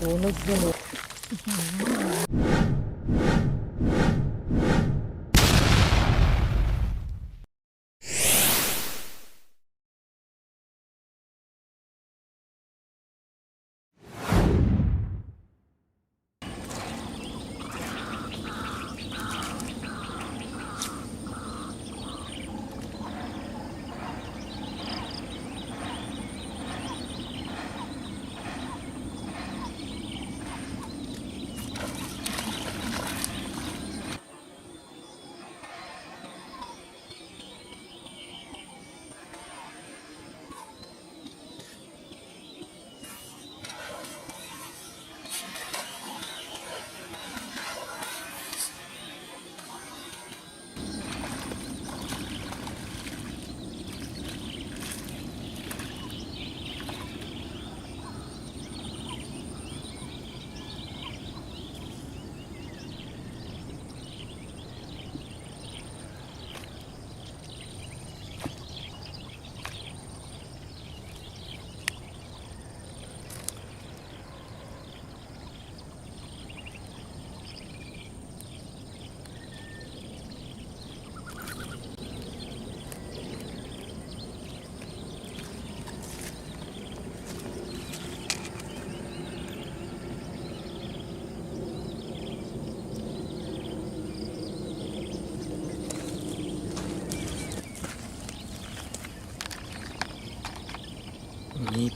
โ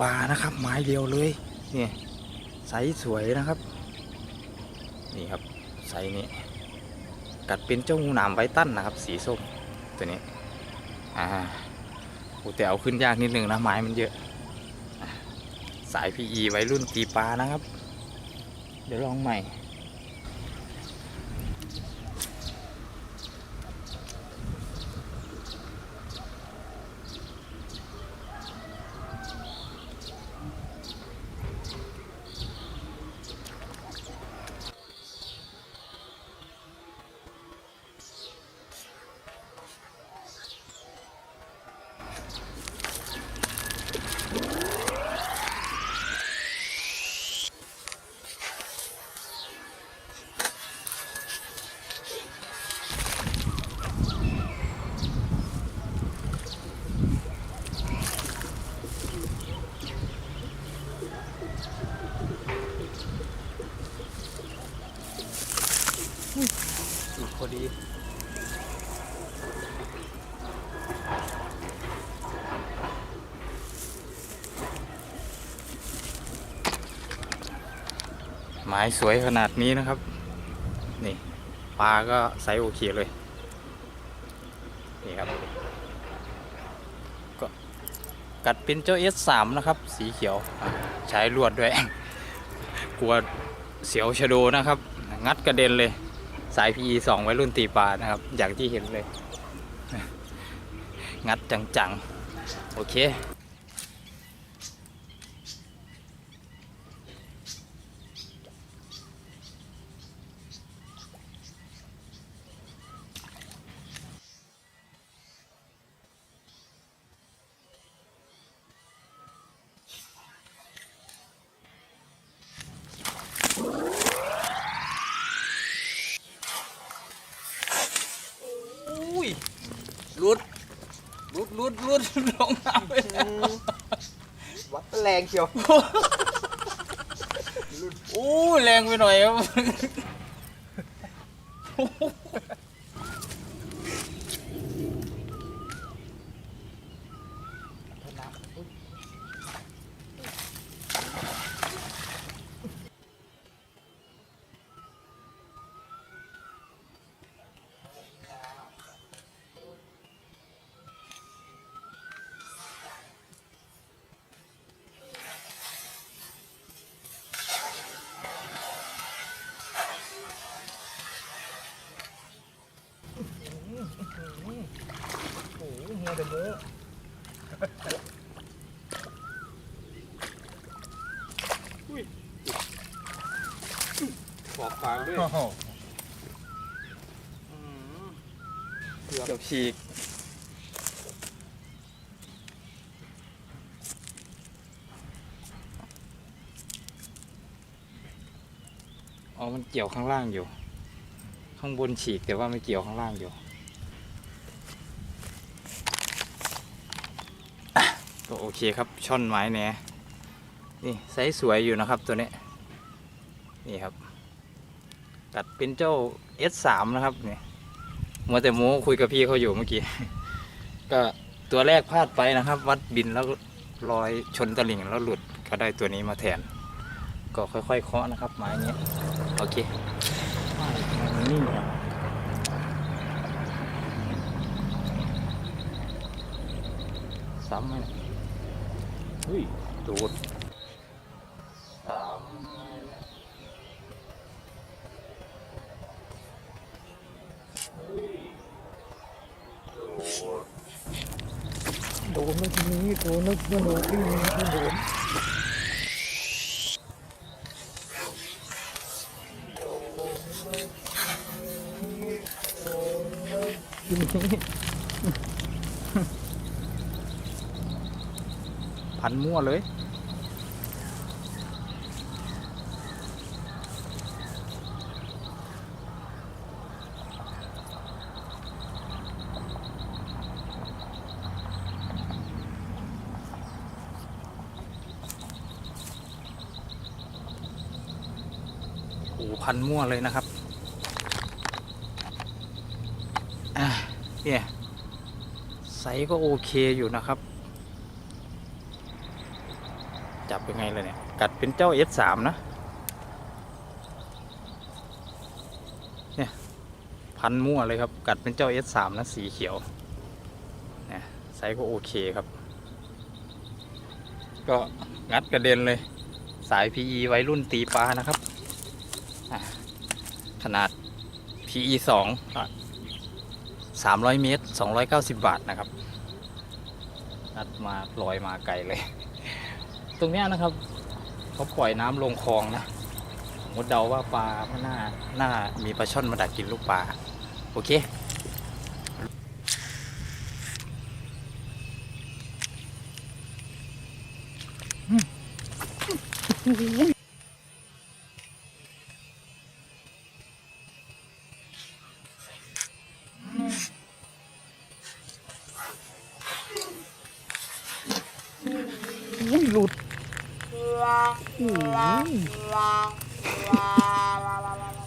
ปลานะครับ ไม้เดียวเลยนี่ยใสสวยนะครับ นี่ครับใสนี้กัดเป็นเจ้างูหนามไวตั้นนะครับ สีส้มตัวนี้อ่าโอ้แต่เอาขึ้นยากนิดนึงนะไม้มันเยอะอะสายพีอีไว้รุ่นตีปลานะครับ เดี๋ยวลองใหม่ ไม้สวยขนาดนี้นะครับ นี่ปลาก็ไซส์โอเคเลย นี่ครับ ก็กัดเป็นเจ้า S3 นะครับ สีเขียวใช้ลวดด้วย กลัวเสียวชะโดนะครับ งัดกระเด็นเลย สาย PE 2ไว้รุ่นตีปลานะครับ อย่างที่เห็นเลย งัดจังๆ โอเค ดรุดรุดลงน้ำไปแล้ววัดแรงเชียวโอ้ยแรงไปหน่อยครับ โหเฮียเดโมขอบฟางด้วยเกือบฉีกอ๋อ มันเกี่ยวข้างล่างอยู่ ข้างบนฉีกแต่ว่าไม่เกี่ยวข้างล่างอยู่อะก็ โอเคครับช่อนไม้เนี่ยนี่ไซส์สวยอยู่นะครับตัวนี้นี่ครับกัดเป็นเจ้า S3 นะครับเนี่ยมัวแต่ม้คุยกับพี่เขาอยู่เมื่อกี้ ก็ตัวแรกพลาดไปนะครับ วัดบินแล้วลอยชนตลิ่งแล้วหลุดก็ได้ตัวนี้มาแทน ก็ค่อยๆเคาะนะครับ ไม้นี้โอเคมันนิ่ครับซ้ำไหม เนี่ยเฮ้ยโดดสามโดนแล้วทีนี้โดนแล้วโดนแล้วทีนี้โดน พันมั่วเลยโอ้พันมั่วเลยนะครับอะเนี่ยไซส์ก็โอเคอยู่นะครับ จับยังไงเลยเนี่ย กัดเป็นเจ้า S3 นะ เนี่ย พันมั่วเลยครับ กัดเป็นเจ้า S3 นะสีเขียว เนี่ยไซส์ก็โอเคครับ ก็งัดกระเด็นเลย สาย PE ไว้รุ่นตีปลานะครับ ขนาด PE 2 300 เมตร 290 บาทนะครับ นัดมาลอยมาไกลเลย ตรงเนี้ยนะครับเขาปล่อยน้ำลงคลองนะผมก็เดาว่าปลาก็น่าน่ามีปลาช่อนมาดักกินลูกปลาโอเคอืม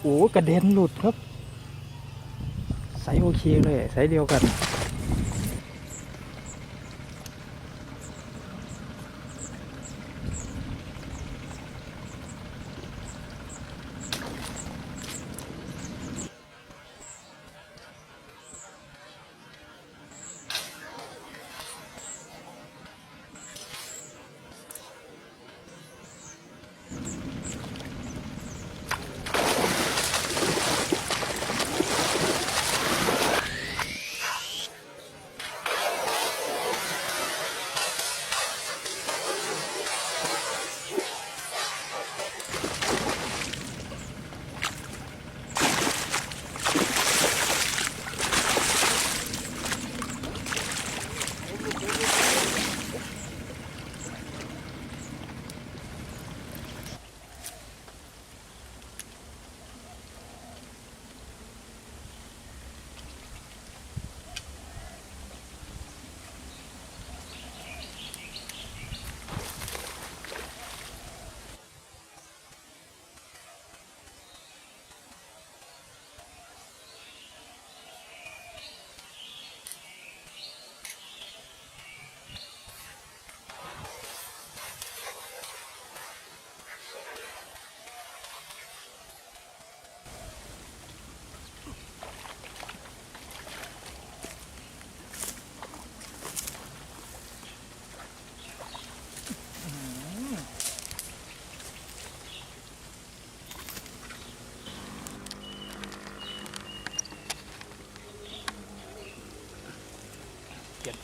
โอ้โหกระเด็นหลุดครับ ใสโอเคเลย ใสเดียวกัน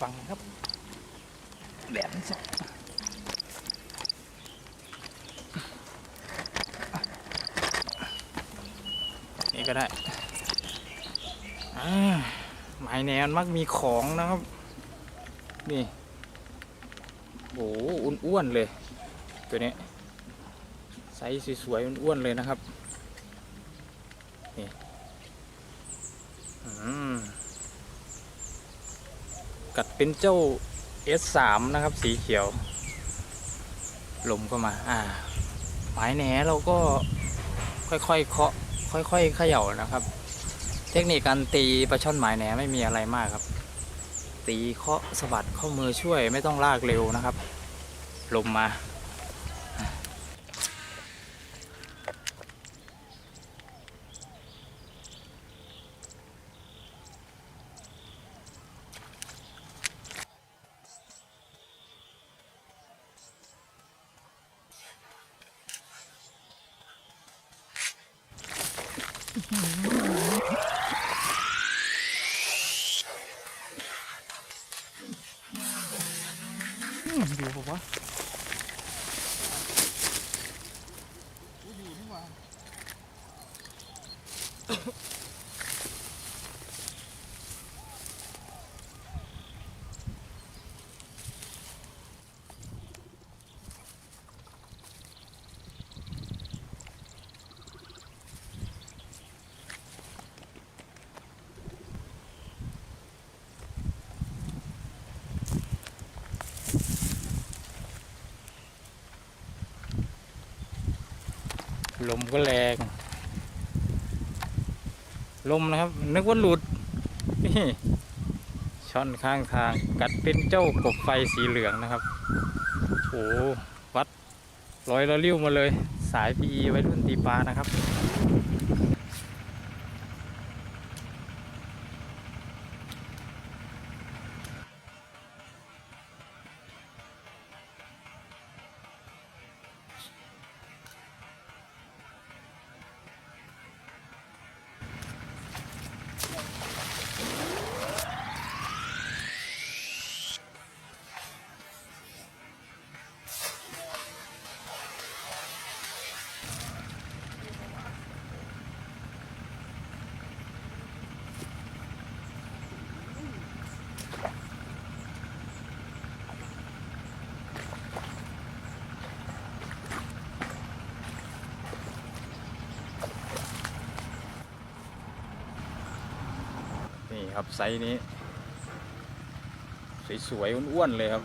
ฟังครับแดดมันส่องนี่ก็ได้อ่าไม้แนวมักมีของนะครับ นี่โอ้โหอ้วนๆเลย ตัวนี้ไซส์สวยๆอ้วนๆเลยนะครับ นี่อืม กัดเป็นเจ้า S3 นะครับ สีเขียว ลมก็มา อ่าหมายแหนเราก็ค่อยๆเคาะค่อยๆเขย่านะครับ เทคนิคการตีปลาช่อนหมายแหนไม่มีอะไรมากครับ ตีเคาะสะบัดข้อมือช่วยไม่ต้องลากเร็วนะครับ ลมมา ลมก็แรง ลมนะครับ นึกว่าหลุดนี่ช่อนข้างทางกัดเป็นเจ้ากบไฟสีเหลืองนะครับโอ้วัดลอยละลิ้วมาเลย สายปีไว้รุ่นตีปลานะครับ นี่ครับไซส์นี้ สวยๆอ้วนๆเลยครับ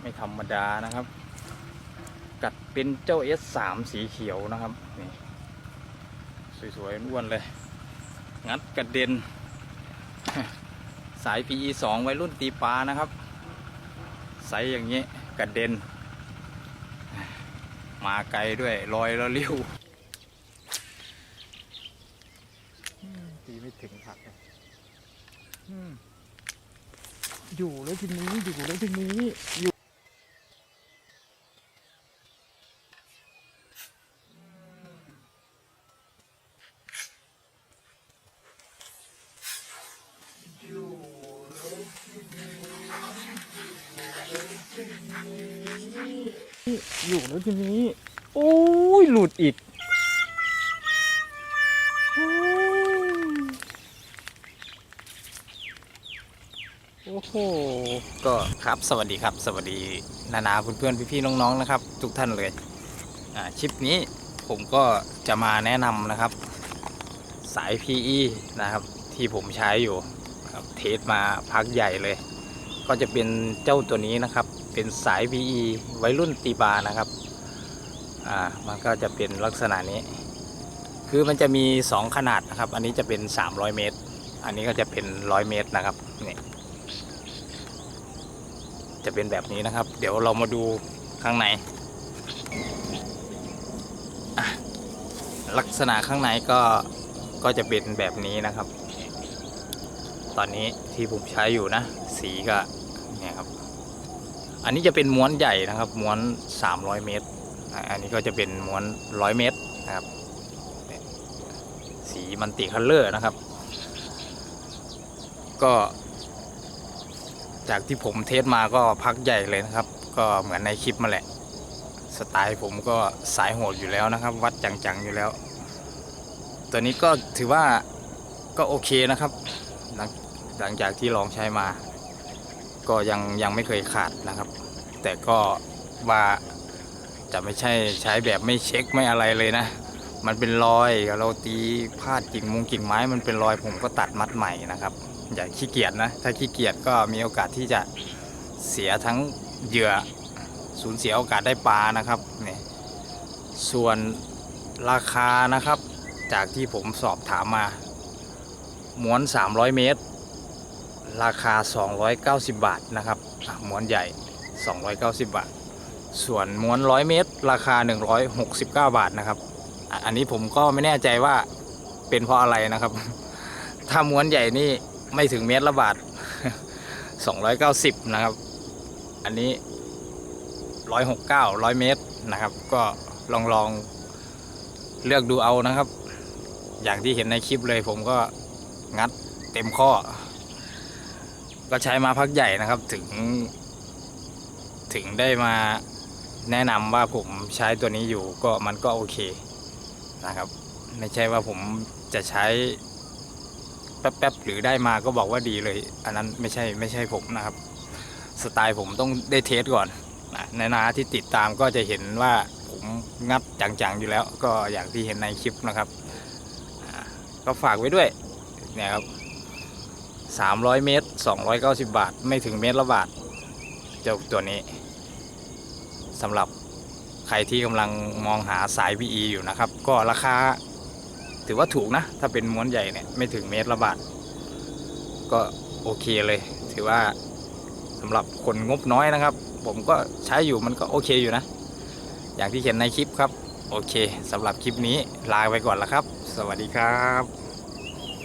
ไม่ธรรมดานะครับ กัดเป็นเจ้า S3 สีเขียวนะครับนี่สวยๆอ้วนๆเลย งัดกระเด็น สาย PE 2 ไว้รุ่นตีปลานะครับ ไซส์อย่างนี้กระเด็น มาไกลด้วยลอยแล้วเลี้ยว ตีไม่ถึงผักเลย อยู่แล้วทีนี้อยู่แล้วทีนี้อยู่อยู่แล้วทีนี้ โอ้ยหลุดอีก โอ้โห ก็ครับสวัสดีครับ สวัสดีนานาเพื่อนๆพี่ๆน้องๆนะครับ ทุกท่านเลยอ่าคลิปนี้ผมก็จะมาแนะนำนะครับ สาย PE นะครับ ที่ผมใช้อยู่ครับเทสมาพักใหญ่เลย ก็จะเป็นเจ้าตัวนี้นะครับ เป็นสาย PE ไวรุ่นตีบานะครับอ่ามันก็จะเป็นลักษณะนี้ คือมันจะมี 2 ขนาดนะครับ อันนี้จะเป็น 300 เมตร อันนี้ก็จะเป็น 100 เมตรนะครับนี่ จะเป็นแบบนี้นะครับ เดี๋ยวเรามาดูข้างใน ลักษณะข้างในก็ก็จะเป็นแบบนี้นะครับ ตอนนี้ที่ผมใช้อยู่นะ สีก็เนี่ยครับ อันนี้จะเป็นม้วนใหญ่นะครับ ม้วน 300 เมตร อันนี้ก็จะเป็นม้วน 100 เมตรนะครับสีมันติคัลเลอร์นะครับ ก็ จากที่ผมเทสมาก็พักใหญ่เลยนะครับ ก็เหมือนในคลิปมาแหละ สไตล์ผมก็สายโหดอยู่แล้วนะครับ วัดจังๆอยู่แล้ว ตัวนี้ก็ถือว่าก็โอเคนะครับ หลังหลังจากที่ลองใช้มา ก็ยังยังไม่เคยขาดนะครับ แต่ก็ว่าจะไม่ใช่ใช้แบบไม่เช็คไม่อะไรเลยนะ มันเป็นรอยเราตีพาดกิ่งมุงกิ่งไม้มันเป็นรอยผมก็ตัดมัดใหม่นะครับ อย่าขี้เกียจนะ ถ้าขี้เกียจก็มีโอกาสที่จะเสียทั้งเหยื่อสูญเสียโอกาสได้ปลานะครับนี่ส่วนราคานะครับ จากที่ผมสอบถามมาม้วน 300 เมตร ราคา 290 บาทนะครับม้วนใหญ่ 290 บาท ส่วนม้วน 100 เมตร ราคา 169 บาทนะครับ อันนี้ผมก็ไม่แน่ใจว่าเป็นเพราะอะไรนะครับ ถ้าม้วนใหญ่นี่ ไม่ถึงเมตรละบาท 290 นะครับ อันนี้ 169 100 เมตรนะครับ ก็ลองลองเลือกดูเอานะครับ อย่างที่เห็นในคลิปเลยผมก็งัดเต็มข้อ ก็ใช้มาพักใหญ่นะครับถึง ถึงได้มาแนะนำว่าผมใช้ตัวนี้อยู่ก็มันก็โอเคนะครับ ไม่ใช่ว่าผมจะใช้ แป๊บๆหรือได้มาก็บอกว่าดีเลย อันนั้นไม่ใช่ไม่ใช่ผมนะครับ สไตล์ผมต้องได้เทสก่อนนะในนาที่ติดตามก็จะเห็นว่าผมงัดจังๆอยู่แล้ว ก็อย่างที่เห็นในคลิปนะครับ ก็ฝากไว้ด้วยเนี่ยครับ300 เมตร 290 บาท ไม่ถึงเมตรละบาทเจ้าตัวนี้สำหรับใครที่กำลังมองหาสาย VE อยู่นะครับ ก็ราคา ถือว่าถูกนะ ถ้าเป็นม้วนใหญ่เนี่ยไม่ถึงเมตรละบาท ก็โอเคเลย ถือว่าสำหรับคนงบน้อยนะครับ ผมก็ใช้อยู่มันก็โอเคอยู่นะ อย่างที่เห็นในคลิปครับ โอเคสำหรับคลิปนี้ลาไปก่อนละครับ สวัสดีครับ